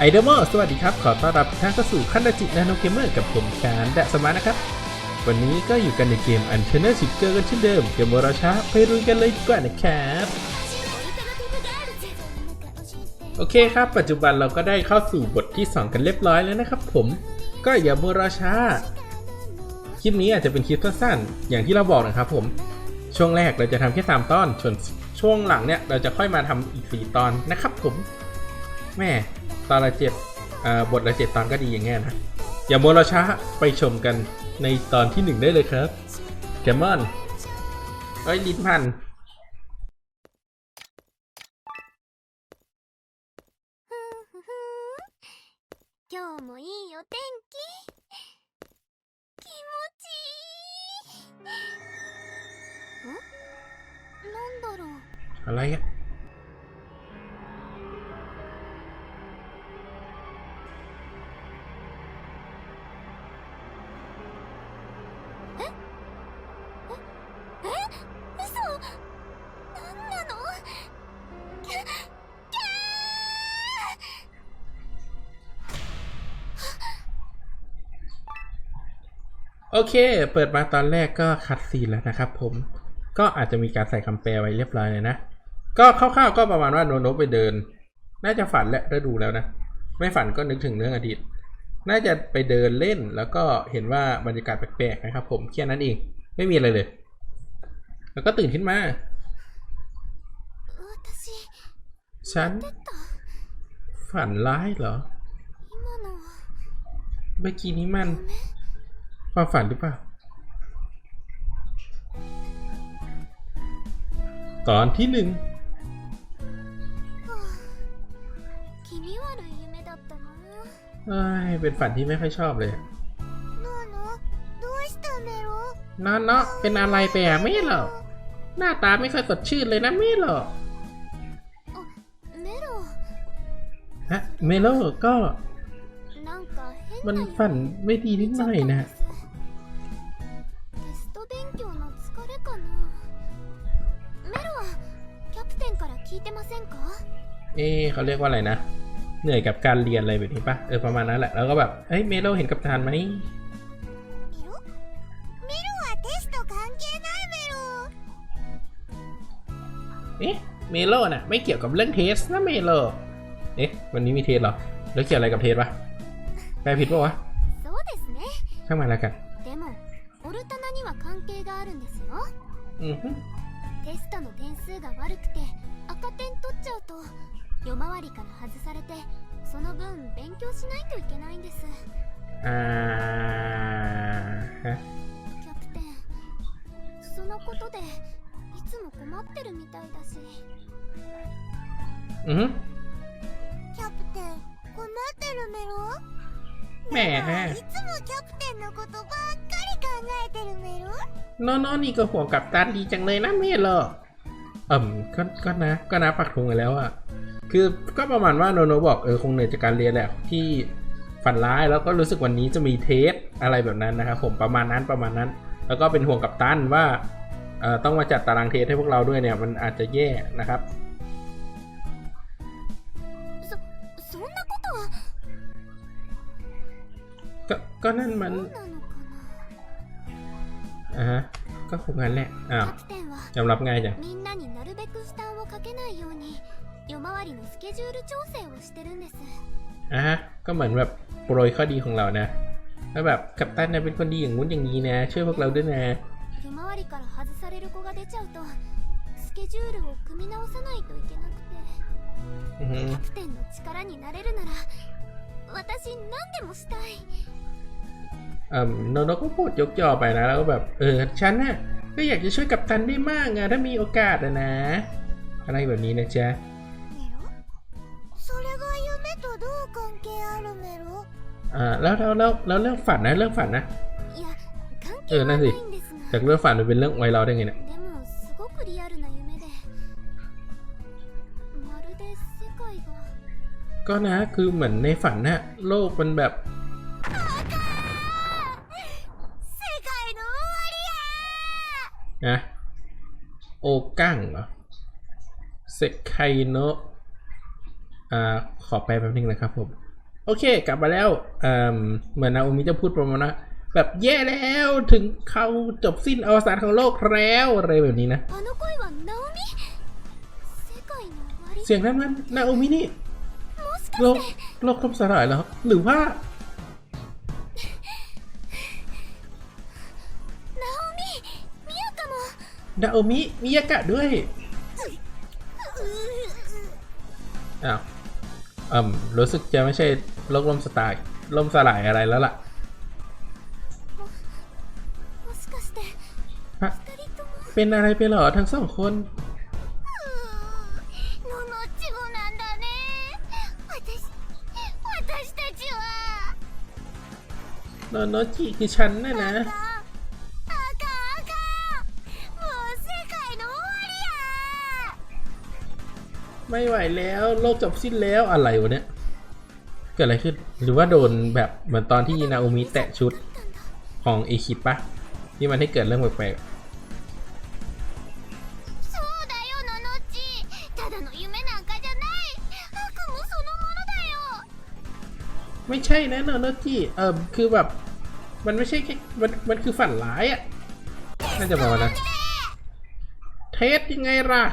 ไอเดอร์มอสวัสดีครับ ขอต้อนรับท่านเข้าสู่คันดจินาโนเกมเมอร์กับผมการดะสมาร์นะครับ วันนี้ก็อยู่กันในเกม u n c h a n n e l s h i p เกอร์กันเช่นเดิม เกมโมราช้าไปรุยกันเลยดีกว่านะครับ โอเคครับ ปัจจุบันเราก็ได้เข้าสู่บทที่ 2 กันเรียบร้อยแล้วนะครับผม ก็อย่ามัวรอช้า คลิปนี้อาจจะเป็นคลิปสั้นๆ อย่างที่เราบอกนะครับผม ช่วงแรกเราจะทำแค่3ตอนส่วนช่วงหลังเนี่ยเราจะค่อยมาทำอีก 4 ตอนนะครับผม แม่ ตอนละเจ็ดอ่าบทละเจ็ดตอนก็ดีอย่างเงี้ยนะ อย่ามัวรอช้าไปชมกันในตอนที่หนึ่งได้เลยครับแกมอนเอ้ยลิ้นพัน 今日もいいお天気気持ちいいんなんだろう อะไรอะ โอเค เปิดมาตอนแรกก็คัดซีนแล้วนะครับผม ก็อาจจะมีการใส่คำแปลไว้เรียบร้อยเลยนะ ก็คร่าวๆก็ประมาณว่าโนโนไปเดิน น่าจะฝันและได้ดูแล้วนะ ไม่ฝันก็นึกถึงเรื่องอดีต น่าจะไปเดินเล่นแล้วก็เห็นว่าบรรยากาศแปลกๆนะครับ ผมแค่นั้นเอง ไม่มีอะไรเลย แล้วก็ตื่นขึ้นมา ฉัน ฝันร้ายเหรอ เมื่อกี้นี้มัน ความฝันหรือเปล่า ตอนที่หนึ่งเป็นฝันที่ไม่ค่อยชอบเลยนอนเนาะเป็นอะไรไปอะไม่หรอกหน้าตาไม่ค่อยสดชื่นเลยนะไม่หรอกฮะเมโลก็ มันฝันไม่ดีนิดหน่อยนะ かなメロンキャプテンから聞いてませんかเอ๊ะเขาเรียกว่าอะไรนะ เหนื่อยกับการเรียนอะไรแบบนี้ปะเออประมาณนั้นแหละแล้วก็แบบเอ้ยเมโลเห็นกับทานไหมเอ๊ะเมโลน่ะไม่เกี่ยวกับเรื่องเทสนะเมโลเอ๊ะวันนี้มีเทสเหรอ แล้วเกี่ยวอะไรกับเทสปะแปลผิดปะวะช่างมันละกัน テストの点数が悪くて赤点取っちゃうと夜回りから外されてその分勉強しないといけないんです。キャプテンそのことでいつも困ってるみたいだし。ん？キャプテン困ってるメロ？ แหมฮะน้องนี่ก็ห่วงกับตันดีจังเลยนะเมธเหรอเอ่มก็ก็นะ ก็นะปักธงไปแล้วอะคือก็ประมาณว่าโนโนบอกเออคงเหนื่อยจากการเรียนแหละที่ฝันร้ายแล้วก็รู้สึกวันนี้จะมีเทสอะไรแบบนั้นนะครับผมประมาณนั้นประมาณนั้น แล้วก็เป็นห่วงกับตันว่าเออต้องมาจัดตารางเทสให้พวกเราด้วยเนี่ยมันอาจจะแย่นะครับ ก็ก็นั่นมัน どうなのかな อ่าฮะก็คงงั้นแหละอ้าว キャプテンは ยอมรับง่ายจัง みんなになるべく負担をかけないように夜回りのスケジュール調整をしてるんです อ่ะฮะก็เหมือนแบบโปรยข้อดีของเรานะแล้วแบบกัปตันนะเป็นคนดีอย่างงู้นอย่างนี้นะ ช่วยพวกเราด้วยนะ 夜回りから外される子が出ちゃうとスケジュールを組み直さないといけなくて อือฮึ キャプテンの力になれるなら私何でもしたい เอ่อ โนโนก็พูดยกย่อไปนะแล้วก็แบบเออฉันน่ะก็อยากจะช่วยกับทันได้มากไงถ้ามีโอกาสอะนะ อะไรแบบนี้นะจ๊ะาแล้วแล้วแล้วแล้วเรื่องฝันนะเรื่องฝันนะเออนั่นสิจากเรื่องฝันมันเป็นเรื่องไวเราได้ไงเนี่ยก็นะคือเหมือนในฝันนะโลกมันแบบ นะโอกั้งเหรอเซคายโนะอ่าขอไปแป๊บนึงนะครับผม โอเค กลับมาแล้วเหมือนนาโอมิจะพูดประมาณนะแบบแย่แล้วถึงเขาจบสิ้นอวสานของโลกแล้วอะไรแบบนี้นะเสียงนั้นมันนาโอมินี่โลกโลกทบสลายแล้วหรือว่า ดาโอมิมียากะด้วย อ้าวอืมรู้สึกจะไม่ใช่โลกลมสไตล์ลมสลายอะไรแล้วล่ะฮะเป็นอะไรไปหรอทั้งสองคนโนโนจิคือฉันน่ะนะ ไม่ไหวแล้วโลกจบสิ้นแล้วอะไรวะเนี่ยเกิดอะไรขึ้น หรือว่าโดนแบบเหมือนตอนที่นาโอมิแตะชุดของเอคิปะที่มันให้เกิดเรื่องแปลกๆไม่ใช่นะนโนจิเออคือแบบ มันไม่ใช่แค่มันมันคือฝันร้ายอะ่ะน่าจะบอกนะเทสยังไงล่ะ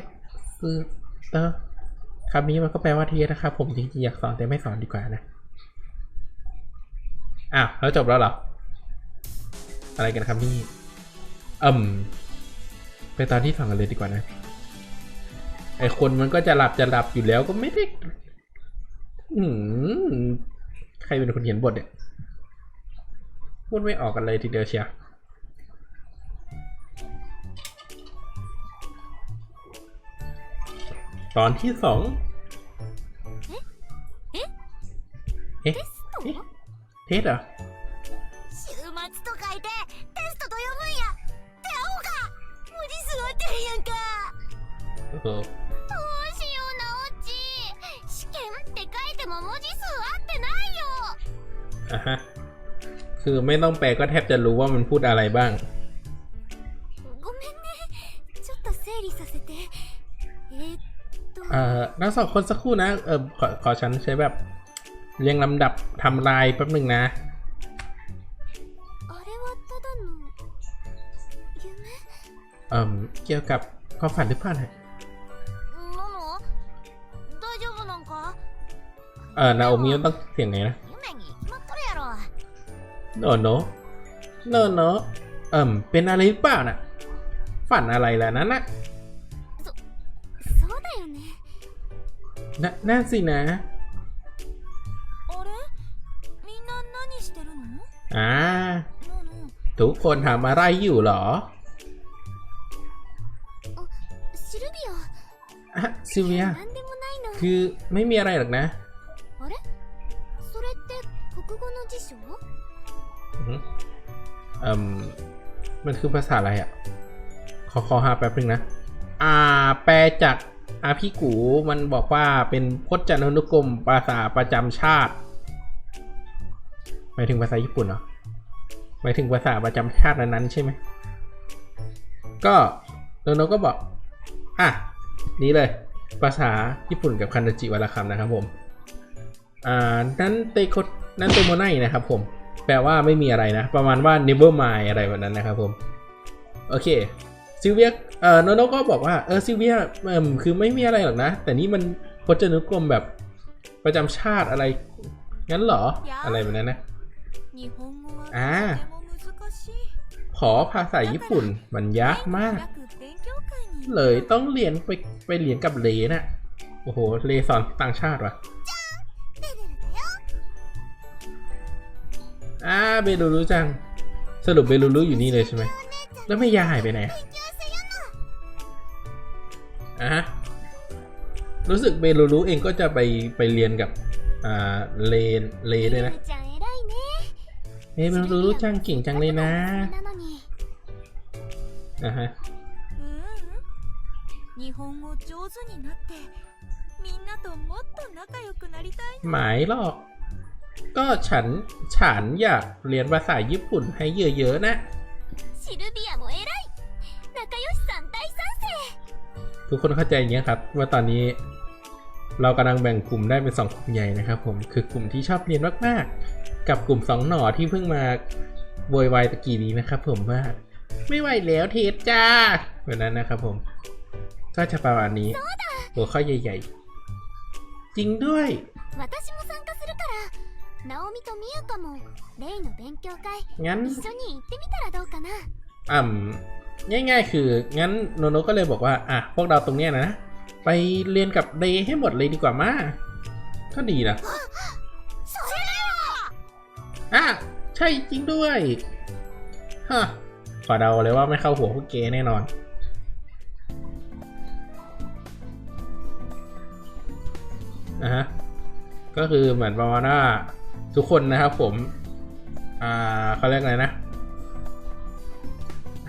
สคือเตอร์คำนี้มันก็แปลว่าเทสนะครับ ผมจริงๆอยากสอนแต่ไม่สอนดีกว่านะอ้าวแล้วจบแล้วเหรอ อะไรกันครับนี่อืมไปตอนที่สองกันเลยดีกว่านะ ไอคนมันก็จะหลับจะหลับอยู่แล้วก็ไม่ได้อืมใครเป็นคนเขียนบทเนี่ยพูดไม่ออกกันเลยทีเดียวเชียว ตอนที่สอง え เอ๊ะ テスト เอ๊ะ เทสเหรอ 週末と書いてテストと読むんやってアホか文字数合ってへんやんか โอ้โห どうしようなおっち試験って書いても文字数合ってないよ อ่ะฮะ คือไม่ต้องแปลก็แทบจะรู้ว่ามันพูดอะไรบ้าง เอ่อทั้งสองคนสักครู่นะ เออขอขอฉันใช้แบบเรียงลำดับทำลายแป๊บหนึ่งนะ เอ่อเกี่ยวกับความฝันหรือเปล่านะเออนาโอมิต้องเสียงไงนะโนโนโนโนเอ่มเป็นอะไรหรือเปล่านะฝันอะไรล่ะนั้นนะ นน่าสินะอ่าทุกคนทำอะไรอยู่หรออะซิลเวียคือไม่มีอะไรหรอกนะอืมมันคือภาษาอะไรอะ ขอขอหาแป๊บนึงนะ อ่า แปลจาก อาพี่กูมันบอกว่าเป็นพจนานุกรมภาษาประจำชาติหมายถึงภาษาญี่ปุ่นเหรอหมายถึงภาษาประจำชาตินั้นๆใช่ไหมก็โนโนก็บอก อะ นี้เลย ภาษาญี่ปุ่นกับคันจิวรคำนะครับผม อ่า นั้นเตโคนั้นเตโมไนนะครับผม แปลว่าไม่มีอะไรนะ ประมาณว่า never mind อะไรแบบนั้นนะครับผม โอเค ซิเวียเอ่อโนโนก็บอกว่าเออซิเวียเออคือไม่มีอะไรหรอกนะ แต่นี่มันพจนานุกรมแบบประจำชาติอะไร งั้นเหรอ อะไรแบบนั้นนะอ่าขอภาษาญี่ปุ่นมันยากมาก เลยต้องเรียนไปไปเรียนกับเลน่ะ โอ้โห เลสอนต่างชาติวะอ่าเบลูรู้จัง สรุปเบลูรู้อยู่นี่เลยใช่ไหม แล้วไม่ยาหายไปไหนะรู้สึกเบลูรู้เองก็จะไปไปเรียนกับอ่าเลนเลด้วยนะเฮ้ยเบลูรู้ช่างเก่งจังเลยนะอะฮะหมายหรอก ก็ฉัน ฉันอยากเรียนภาษาญี่ปุ่นให้เยอะๆนะ ทุกคนเข้าใจอย่างเงี้ยครับ ว่าตอนนี้เรากำลังแบ่งกลุ่มได้เป็นสองกลุ่มใหญ่นะครับผมคือกลุ่มที่ชอบเรียนมากๆ กับกลุ่มสองหน่อที่เพิ่งมาโวยวายตะกี้นี้นะครับผมว่า ไม่ไหวแล้วเทสจ้าแบบนั้นนะครับผม ก็จะประมาณนี้หัวข้อใหญ่ ๆ จริงด้วยงั้นอ่ำ ง่ายๆ คืองั้นโนโนก็เลยบอกว่าอะพวกเราตรงเนี้ยนะ ไปเรียนกับเดย์ให้หมดเลยดีกว่ามาก็ดีนะอะใช่จริงด้วยฮะฝาเดาเลยว่าไม่เข้าหัวพวกเกแน่นอน นะฮะ ก็คือเหมือนประมาณว่าทุกคนนะครับผม อ่าเขาเรียกอะไรนะ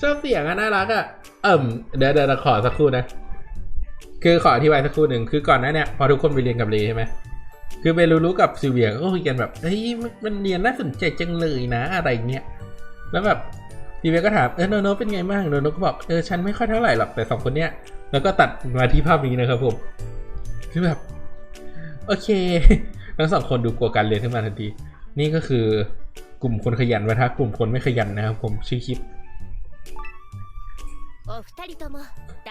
ชอบเสียงอะน่ารักอะเอิ่มเดี๋ยวเดี๋ยวขอสักครู่นะ คือขออธิบายสักครู่หนึ่งคือก่อนหน้าเนี่ยพอทุกคนไปเรียนกับเลใช่ไหมคือเบลูรู้กับซิเวียก็คุยกันแบบเฮ้ยมันเรียนน่าสนใจจังเลยนะอะไรเงี้ยแล้วแบบซีเวียก็ถามเออโนโนเป็นไงบ้างโนโนก็บอกเออฉันไม่ค่อยเท่าไหร่หรอกแต่สองคนเนี้ยแล้วก็ตัดมาที่ภาพนี้นะครับผมคือแบบโอเคทั้งสองคนดูกลัวการเรียนขึ้นมาทันที นี่ก็คือกลุ่มคนขยันวะทะกลุ่มคนไม่ขยันนะครับผมชื่อคลิป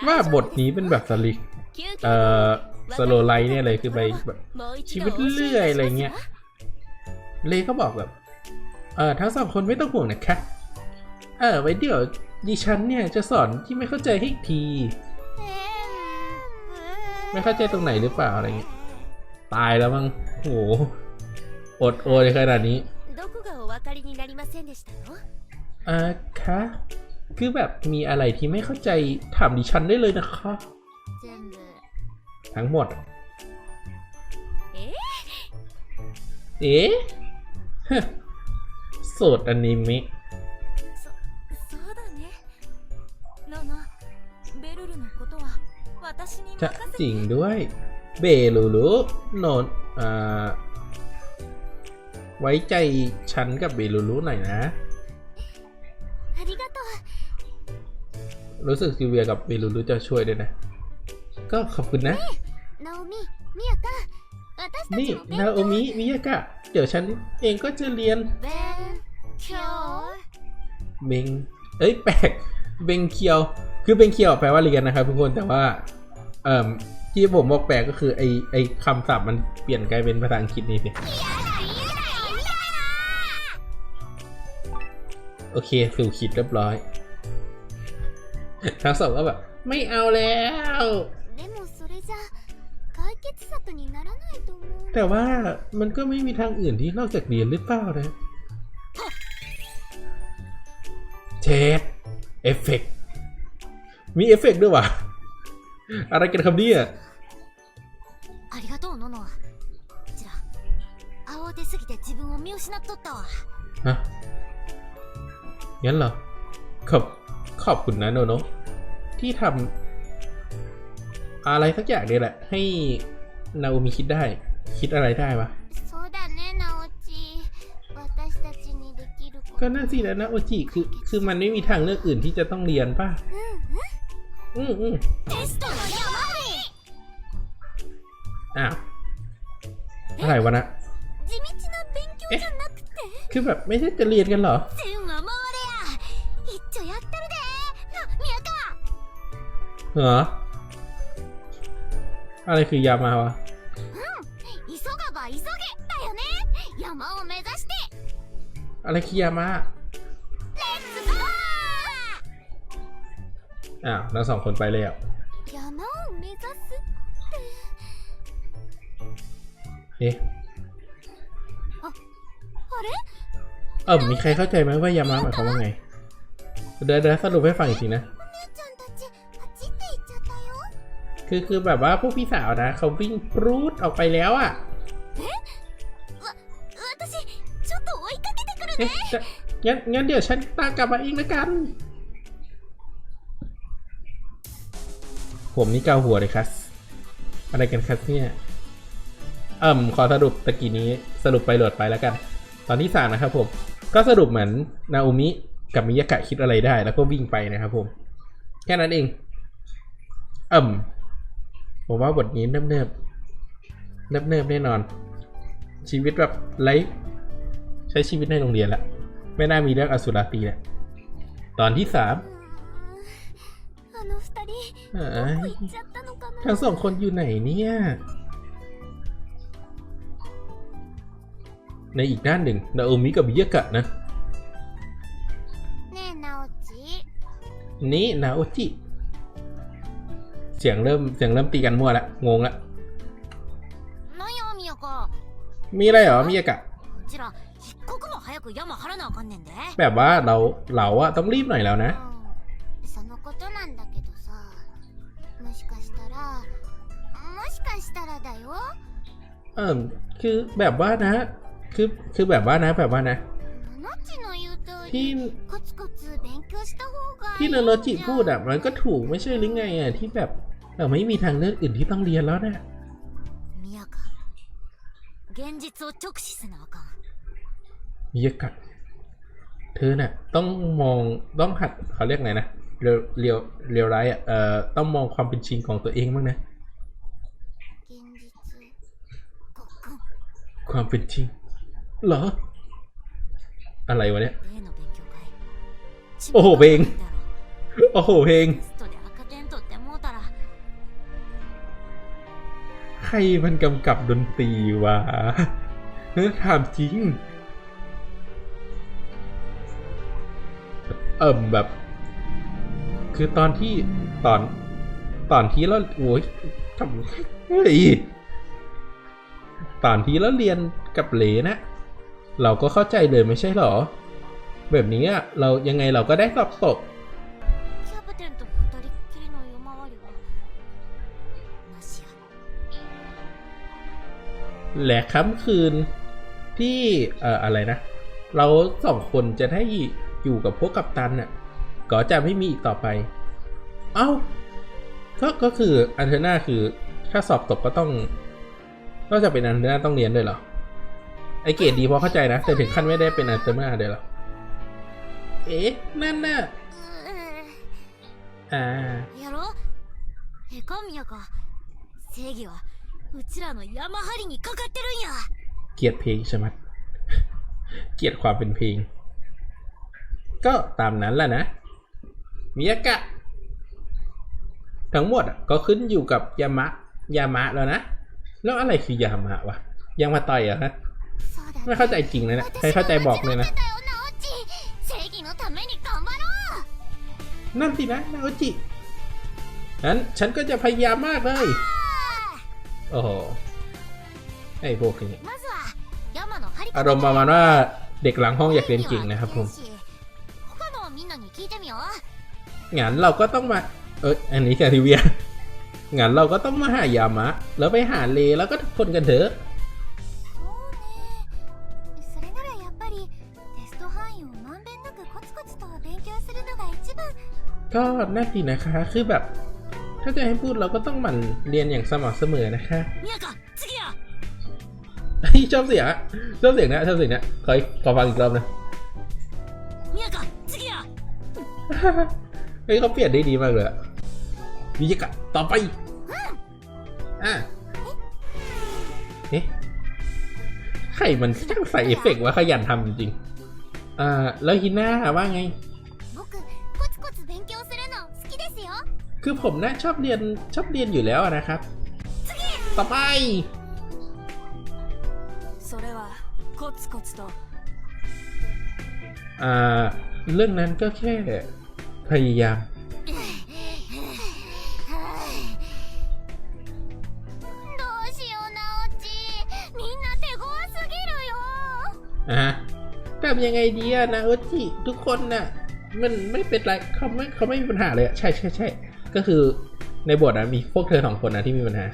ว่าบทนี้เป็นแบบสลิกเอ่อสโลไลเนี่ยเลยคือไปแบบชีวิตเรื่อยอะไรเงี้ยเลก็บอกแบบ เออทั้งสองคนไม่ต้องห่วงนะคะเออไว้เดี๋ยวดิฉันเนี่ยจะสอนที่ไม่เข้าใจให้ที ไม่เข้าใจตรงไหนหรือเปล่าอะไรเงี้ยตายแล้วมั้งโหอดโอยขนาดนี้เออคะ คือแบบมีอะไรที่ไม่เข้าใจถามดิฉันได้เลยนะคะทั้งหมด เอ๊ะสูตรอนิเมะจะจริงด้วยเบลูลูโนนอ่าไว้ใจฉันกับเบลูลูหน่อยนะ รู้สึกซิเวียกับเบลูรู้จะช่วยด้วยนะ ก็ขอบคุณนะ นี่นาโอมิมิยากะ เดี๋ยวฉันเองก็จะเรียน เบง เอ้ยแปลก เบงเคียว คือเบงเคียวแปลว่าเรียนนะครับทุกคน แต่ว่า เอ่อที่ผมบอกแปลกก็คือไอไอคำศัพท์มันเปลี่ยนกลายเป็นภาษาอังกฤษนี่สิโอเคสู่คิดเรียบร้อย ทั้งสองก็แบบ ไม่เอาแล้ว でもそれじゃ解決策にならないと思う แต่ว่ามันก็ไม่มีทางอื่นที่นอกจากเรียนหรือเปล่านะเทสเอฟเฟกมีเอฟเฟกด้วยวะอะไรกันครับเนี่ย ありがとうノノちら慌てすぎて自分を見失っとったわ ฮะงั้นเหรอ ขอบ ขอบคุณนะโนโนที่ทำอะไรสักอย่างเลยแหละ ให้นาโอมิคิดได้ คิดอะไรได้วะก็น่าสินะนาโอจิคือคือมันไม่มีทางเลือกอื่นที่จะต้องเรียนป่ะ อืมอืมอ้าวอะไรวะนะ เอ๊ะ คือแบบไม่ใช่จะเรียนกันเหรอ หรอ อะไรคือยามาวะอะไรคือยามาอะวทั้งสองคนไปเล้วเอ๊ะเออมีใครเข้าใจไหมว่ายามาหมายความว่าไง เดี๋ยวสรุปให้ฟังอีกทีนะ คือคือแบบว่าผู้พี่สาวนะเขาวิ่งปรูดออกไปแล้วอะ่ะงั้นงั้นเดี๋ยวฉันตามกลับมาเองละกัน ผมนี่เกาหัวเลยครับอะไรกันครับเนี่ยเอิ่มขอสรุปตะกี้นี้สรุปไปโหลดไปแล้วกัน ตอนที่สามนะครับผม ก็สรุปเหมือนนาโอมิกับมิยากะคิดอะไรได้แล้วก็วิ่งไปนะครับผม แค่นั้นเอง เอิ่ม ผมว่าบทนี้เนิบเนิบเนิบเนิบแน่นอน ชีวิตแบบไลฟ์ใช้ชีวิตในโรงเรียนแหละไม่น่ามีเรื่องอสุราตีแหละตอนที่สามทั้งสองคนอยู่ไหนเนี่ย ในอีกด้านหนึ่งนาโอมิกับเยกะนะนี่นาโอจิ เสียงเริ่มเสียงเริ่มตีกันมั่วละงงละมีอะไรเหรอมิยากะแบบว่าเราเราอะต้องรีบหน่อยแล้วนะเออคือแบบว่านะ คือคือแบบว่านะ แบบว่านะ ที่ที่เนโรจิพูดอะมันก็ถูกไม่ใช่หรือไงอะที่แบบ เราไม่มีทางเลือกอื่นที่ต้องเรียนแล้วนะ 宮か現実を直視せなあかん มิยากะเธอน่ะ ต้องมองต้องหัดเขาเรียกไงนะเรียวเรียวเรียวไรอ่ะเอ่อต้องมองความเป็นจริงของตัวเองบ้างนะ 現実ごっくん ความเป็นจริง เหรอ อะไรวะเนี่ย 例の勉強会おう勉だろ โอ้โหเพลง รมันกำกับดนตรีวะเฮ้ยถามจริง เอิ่มแบบ คือตอนที่ตอน ตอนที่เราโอ้ยทำเฮ้ยตอนที่เราเรียนกับเหลนะ เราก็เข้าใจเลยไม่ใช่หรอ แบบนี้อะเรายังไงเราก็ได้สอบตก และค่ำคืนที่เอ่ออะไรนะ เราสองคนจะได้อยู่กับพวกกัปตันน่ะก็จะไม่มีอีกต่อไป เอ้า ก็ก็คืออันเทน่าคือ ถ้าสอบตกก็ต้องนอกจากเป็นอันเทน่าต้องเรียนด้วยเหรอ ไอเกรดดีพอเข้าใจนะ แต่ถึงขั้นไม่ได้เป็นอันเทน่าเดี๋ยวเหรอ เอ๊ะ นั่นน่ะ う อ่า やろえか宮か正義は うちらの山張りにかかってるんや เกลียดเพลงใช่ไหม เกลียดความเป็นเพลง ก็ตามนั้นแหละนะ มิยากะ ทั้งหมดอะก็ขึ้นอยู่กับยามะ ยามะแล้วนะ แล้วอะไรคือยามะวะ ยังมาต่อยเหรอะฮะ そうだね ไม่เข้าใจจริงเลยนะ ใครเข้าใจบอกเลยนะ 間違ってたよナオチ正義のために頑張ろう นั่นสินะนาโอจินั้นฉันก็จะพยายามมากเลย โอ้โหไอ้พวกนี้อารมณ์ประมาณว่าเด็กหลังห้องอยากเรียนเก่งนะครับผมงั้นเราก็ต้องมา เอ้ยอันนี้แคทิเวียงั้นเราก็ต้องมาหายามะ แล้วไปหาเลแล้วก็ทุกคนกันเถอะก็น่นสินะคะคือแบบ ถ้าจะให้พูดเราก็ต้องหมั่นเรียนอย่างสม่ำเสมอนะคะชอบเสียงอะชอบเสียงนะชอบเสียงนะคอขอฟังอีกรอบนะเฮ้ยเขาเปลี่ยนได้ดีมากเลยมิจิกะต่อไปอะเอ๊ะใครมันช่างใส่เอฟเฟกต์วะขยันทำจริงอ่าแล้วฮิน่าว่าไง คือผมนะชอบเรียนชอบเรียนอยู่แล้วนะครับ ต่อไปเรื่องนั้นก็แค่พยายามทำยังไงดีอะนะโอจิทุกคนน่ะ มันไม่เป็นไรเขาไม่เขาไม่มีปัญหาเลยอะใช่ใช่ใช่ ก็คือในบทนะมีพวกเธอสองคนนะที่มีปัญหา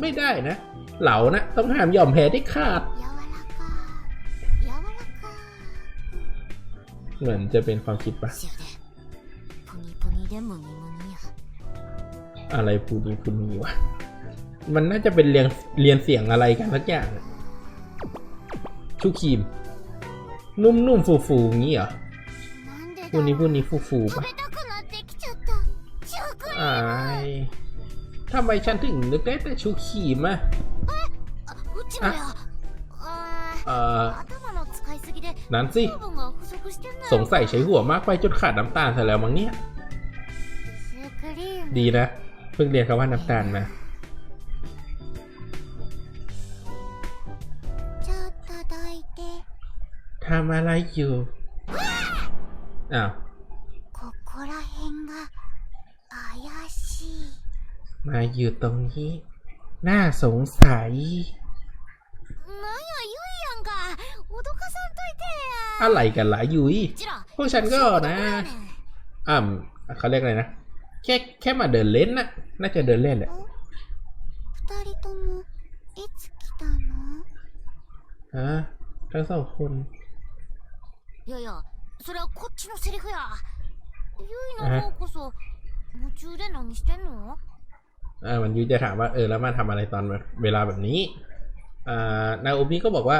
ไม่ได้นะ เหล่านะต้องห้ามยอมแพ้ได้ขาด เหมือนจะเป็นความคิดปะอะไรพูนีพูนีวะ มันน่าจะเป็นเรียนเรียนเสียงอะไรกันสักอย่าง ชูครีม นุ่มๆฟูๆอย่างนี้เหรอพูดนี้พูดนี้ฟูๆปะไอทำไมฉันถึงนึกได้แต่ชูครีมอะนั่นสิ สงสัยใช้หัวมากไปจนขาดน้ำตาลซะแล้วมั้งเนี่ย ดีนะ เพิ่งเรียนคำว่าน้ำตาลมา ทำอะไรอยู่ อ้าวมาอยู่ตรงนี้ น่าสงสัยอะไรกันหล่ะยุยพวกฉันก็นะอ่ำเขาเรียกอะไรนะ แค่แค่มาเดินเล่นนะน่าจะเดินเล่นแหละฮะทั้งสองคน いやいやそれはこっちのセリフやゆいの方こそ夢中で何してんの อ่ามันยุยจะถามว่าเออแล้วมาทำอะไรตอนเวลาแบบนี้ อ่านาโอมิก็บอกว่า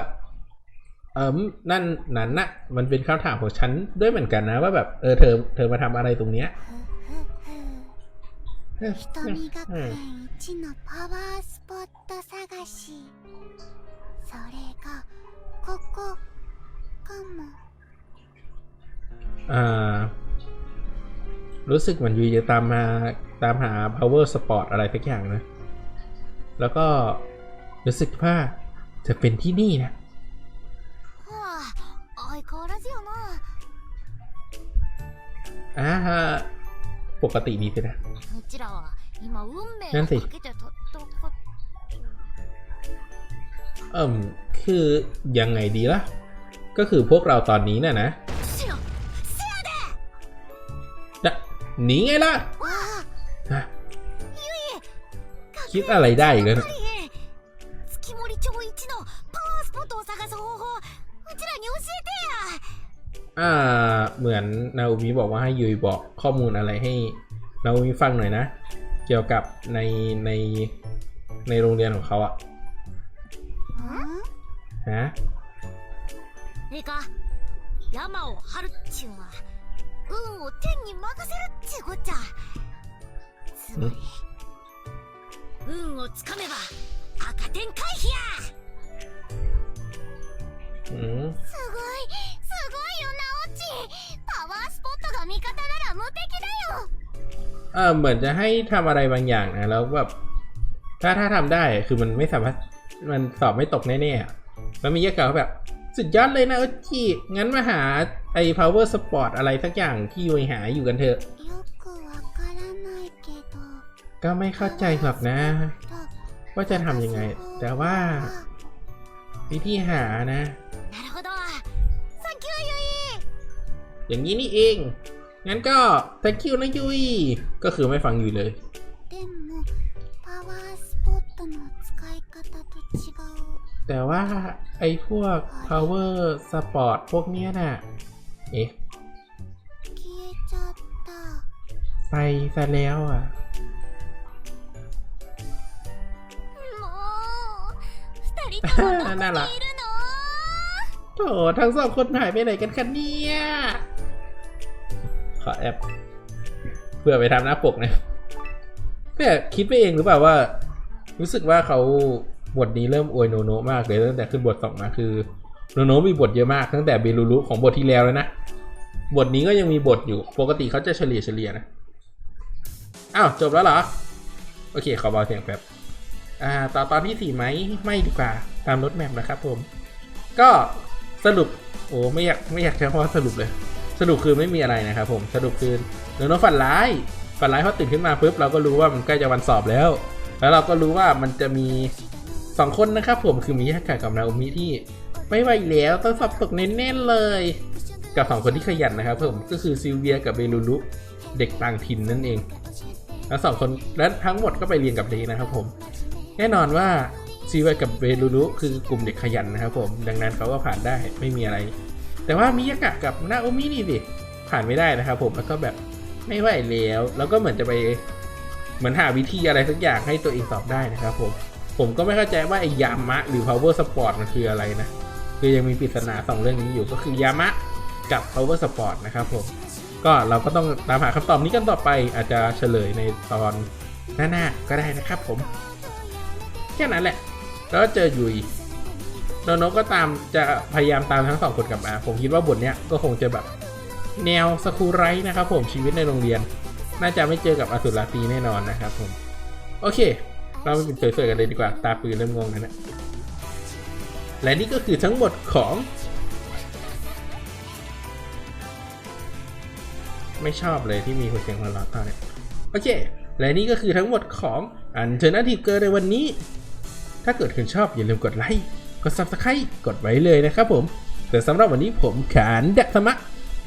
เออนั่นนั้นนะมันเป็นคำถามของฉันด้วยเหมือนกันนะ ว่าแบบเออเธอเธอมาทำอะไรตรงเนี้ย ふふふ เออ 瞳学 เออ 園一のパワースポット探しそれがここかも อ่า รู้สึกเหมือนยูจะตามมาตามหา power sport อะไรสักอย่างนะ แล้วก็รู้สึกว่าจะเป็นที่นี่นะอ่าฮะปกติดีสินะนั่นสิเอิ่มคือยังไงดีล่ะ ก็คือพวกเราตอนนี้น่ะนะ นะหนีไงล่ะคิดอะไรได้อีกแล้วอ่า เหมือนนาอูมิบอกว่าให้ยุยบอกข้อมูลอะไรให้นาอูมิฟังหน่อยนะ เกี่ยวกับในในในโรงเรียนของเขาอะฮะ を張るっちゅうのは運を天に任せるっちゅうこっちゃつまり運をつかめば赤点回避や อืม すごいすごいよなオッチパワースポットが味方なら無敵だよ อ่าเหมือนจะให้ทำอะไรบางอย่างนะ แล้วแบบ ถ้าถ้าทำได้คือมันไม่สามารถ มันสอบไม่ตกแน่ๆอะแล้วมีเยอะกล่าวแบบ สุดยอดเลยนะโอจิงั้นมาหาไอ้ power sport อะไรสักอย่างที่ยุยหาอยู่กันเถอะ ก็ไม่เข้าใจหรอกนะ ว่าจะทำยังไง แต่ว่า วิธีหานะ อย่างนี้นี่เอง งั้นก็ thank you นะยุยก็คือไม่ฟังอยู่เลย แต่ว่าไอ้พวก power sport พวกเนี้ยน่ะ เอ๊ะไปซะแล้วอะน่ารักโถทั้งสองคนหายไปไหนกันคะเนี่ย ขอแอปเพื่อไปทำหน้าปกนะแต่คิดไปเองหรือเปล่าว่า รู้สึกว่าเขา บทนี้เริ่มอวยโนโนมากเลยตั้งแต่ขึ้นบทสองมาคือโนโนมีบทเยอะมากตั้งแต่เบลูรุของบทที่แล้วแล้วนะ บทนี้ก็ยังมีบทอยู่ ปกติเขาจะเฉลี่ยเฉลี่ยนะ อ้าวจบแล้วเหรอ โอเค ขอเบาเสียงแป๊บ อ่า ต่อตอนที่สี่ไหม ไม่ดีกว่า ตามรถแมพนะครับผม ก็สรุป โอ้ไม่อยากไม่อยากใช้คำว่าสรุปเลย สรุปคือไม่มีอะไรนะครับผม สรุปคือโนโนฝันร้าย ฝันร้ายพอตื่นขึ้นมาปุ๊บเราก็รู้ว่ามันใกล้จะวันสอบแล้ว แล้วเราก็รู้ว่ามันจะมี สองคนนะครับผมคือมิยากะกับนาโอมิที่ไม่ไหวแล้วต้องสอบตกแน่ๆเลย กับสองคนที่ขยันนะครับผมก็คือซิลเวียกับเบลูรุเด็กต่างถิ่นนั่นเอง แล้วสองคนและทั้งหมดก็ไปเรียนกับเดนะครับผม แน่นอนว่าซิลเวียกับเบลูรุคือกลุ่มเด็กขยันนะครับผม ดังนั้นเขาก็ผ่านได้ไม่มีอะไร แต่ว่ามิยากะกับนาโอมินี่ดิผ่านไม่ได้นะครับผมแล้วก็แบบไม่ไหวแล้ว แล้วก็เหมือนจะไปเหมือนหาวิธีอะไรสักอย่างให้ตัวเองสอบได้นะครับผม ผมก็ไม่เข้าใจว่าไอ้ยามะหรือ power sport มันคืออะไรนะ คือยังมีปริศนาสองเรื่องนี้อยู่ก็คือยามะกับ power sport นะครับผม ก็เราก็ต้องตามหาคำตอบนี้กันต่อไปอาจจะเฉลยในตอนหน้าๆก็ได้นะครับผม แค่นั้นแหละ แล้วก็เจอยุยโนโนก็ตามจะพยายามตามทั้งสองคนกลับมา ผมคิดว่าบทเนี้ยก็คงจะแบบแนวสคูไรต์นะครับผมชีวิตในโรงเรียน น่าจะไม่เจอกับอสุราตีแน่นอนนะครับผม โอเค เราไปสวยๆกันเลยดีกว่าตาปืนเริ่มงงแล้วนะและนี่ก็คือทั้งหมดของ ไม่ชอบเลยที่มีคนเสียงหัวเราะตอนเนี้ยโอเค และนี่ก็คือทั้งหมดของอันเทอร์นาทีเกอร์ในวันนี้ ถ้าเกิดคุณชอบอย่าลืมกดไลค์กด subscribe กดไว้เลยนะครับผม แต่สำหรับวันนี้ผมขานดักธรรมะ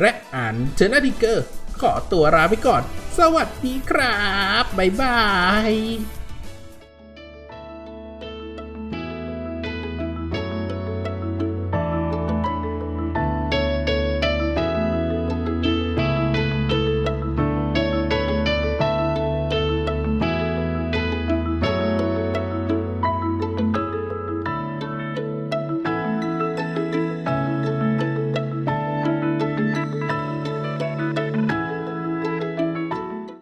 และอ่านเทอร์นาทีเกอร์ขอตัวลาไปก่อน สวัสดีครับ บ๊ายบาย